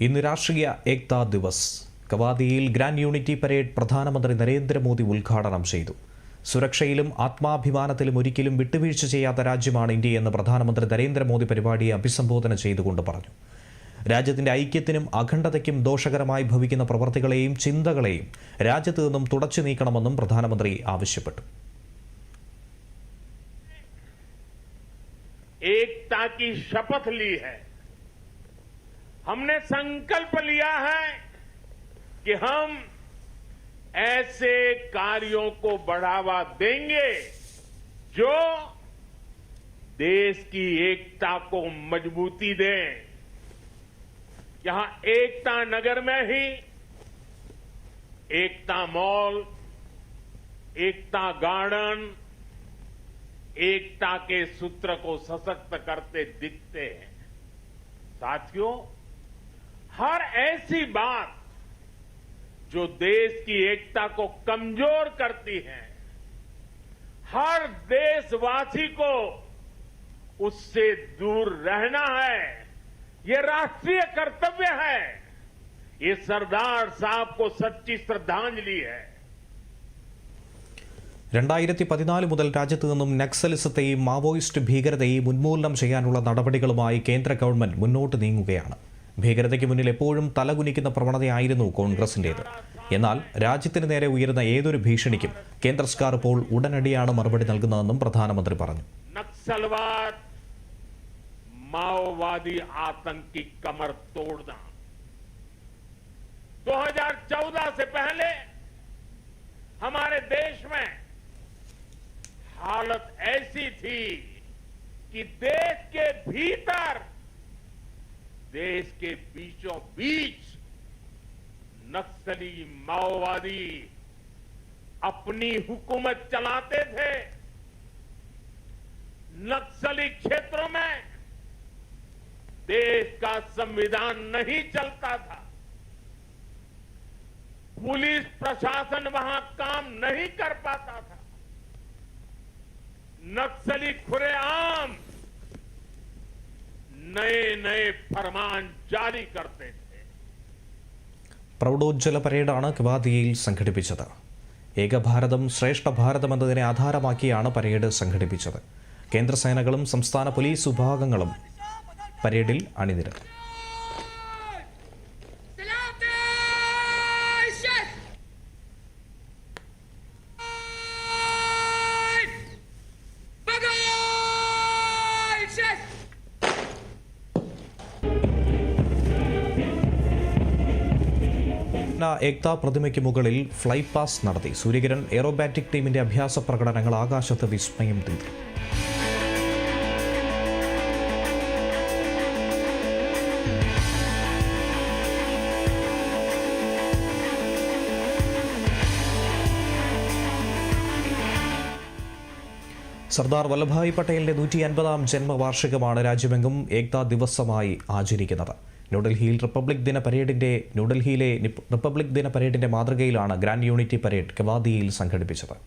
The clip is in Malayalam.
ഇന്ന് രാഷ്ട്രീയ ഏക്താ ദിവസ് കവാദിയിൽ ഗ്രാൻഡ് യൂണിറ്റി പരേഡ് പ്രധാനമന്ത്രി നരേന്ദ്രമോദി ഉദ്ഘാടനം ചെയ്തു സുരക്ഷയിലും ആത്മാഭിമാനത്തിലും ഒരിക്കലും വിട്ടുവീഴ്ച ചെയ്യാത്ത രാജ്യമാണ് ഇന്ത്യയെന്ന് പ്രധാനമന്ത്രി നരേന്ദ്രമോദി പരിപാടിയെ അഭിസംബോധന ചെയ്തുകൊണ്ട് പറഞ്ഞു രാജ്യത്തിന്റെ ഐക്യത്തിനും അഖണ്ഡതയ്ക്കും ദോഷകരമായി ഭവിക്കുന്ന പ്രവർത്തികളെയും ചിന്തകളെയും രാജ്യത്ത് നിന്നും തുടച്ചു നീക്കണമെന്നും പ്രധാനമന്ത്രി ആവശ്യപ്പെട്ടു एकता की शपथ ली है हमने संकल्प लिया है कि हम ऐसे कार्यों को बढ़ावा देंगे जो देश की एकता को मजबूती दें। यहाँ एकता नगर में ही, एकता मॉल, एकता गार्डन, एकता के सूत्र को सशक्त करते दिखते हैं। साथियों हर ऐसी बात जो देश की एकता को कमजोर करती है हर देशवासी को उससे दूर रहना है ये राष्ट्रीय कर्तव्य है ये सरदार साहब को सच्ची श्रद्धांजलि है രണ്ടായിരത്തി പതിനാല് മുതൽ രാജ്യത്ത് നിന്നും നക്സലിസത്തെയും മാവോയിസ്റ്റ് ഭീകരതയെയും ഉന്മൂലനം ചെയ്യാനുള്ള നടപടികളുമായി കേന്ദ്ര ഗവൺമെന്റ് മുന്നോട്ട് നീങ്ങുകയാണ് ഭീകരതയ്ക്ക് മുന്നിൽ എപ്പോഴും തലകുനിക്കുന്ന പ്രവണതയായിരുന്നു കോൺഗ്രസിന്റേത് എന്നാൽ രാജ്യത്തിന് നേരെ ഉയരുന്ന ഏതൊരു ഭീഷണിക്കും കേന്ദ്ര സർക്കാർ ഇപ്പോൾ ഉടനടിയാണ് മറുപടി നൽകുന്നതെന്നും പ്രധാനമന്ത്രി പറഞ്ഞു नक्सलवाद माओवादी आतंक की कमर तोड़ना 2014 से पहले हमारे देश में हालत ऐसी थी कि देश के भीतर देश के बीचों बीच नक्सली माओवादी अपनी हुकूमत चलाते थे। नक्सली क्षेत्रों में देश का संविधान नहीं चलता था। पुलिस प्रशासन वहाँ काम नहीं कर पाता था। नक्सली खुलेआम नए नए फरमान जारी करते थे പ്രൗഢോജ്വല പരേഡാണ് കവാദിയയിൽ സംഘടിപ്പിച്ചത് ഏകഭാരതം ശ്രേഷ്ഠ ഭാരതം എന്നതിനെ ആധാരമാക്കിയാണ് പരേഡ് സംഘടിപ്പിച്ചത് കേന്ദ്രസേനകളും സംസ്ഥാന പോലീസ് വിഭാഗങ്ങളും പരേഡിൽ അണിനിരന്നു ഏക്താ പ്രതിമയ്ക്ക് മുകളിൽ ഫ്ലൈ പാസ് നടത്തി. സൂര്യകിരൺ എയറോബാറ്റിക് ടീമിന്റെ അഭ്യാസ പ്രകടനങ്ങൾ ആകാശത്ത് വിസ്മയം തീർത്തു. സർദാർ വല്ലഭായ് പട്ടേലിന്റെ നൂറ്റി അൻപതാം ജന്മവാർഷികമാണ് രാജ്യമെങ്ങും ഏക്താ ദിവസമായി ആചരിക്കുന്നത്. ന്യൂഡൽഹിയിൽ റിപ്പബ്ലിക് ദിന പരേഡിന്റെ ന്യൂഡൽഹിയിലെ റിപ്പബ്ലിക് ദിന പരേഡിന്റെ മാതൃകയിലാണ് ഗ്രാൻഡ് യൂണിറ്റി പരേഡ് കവാദിയിൽ സംഘടിപ്പിച്ചത്.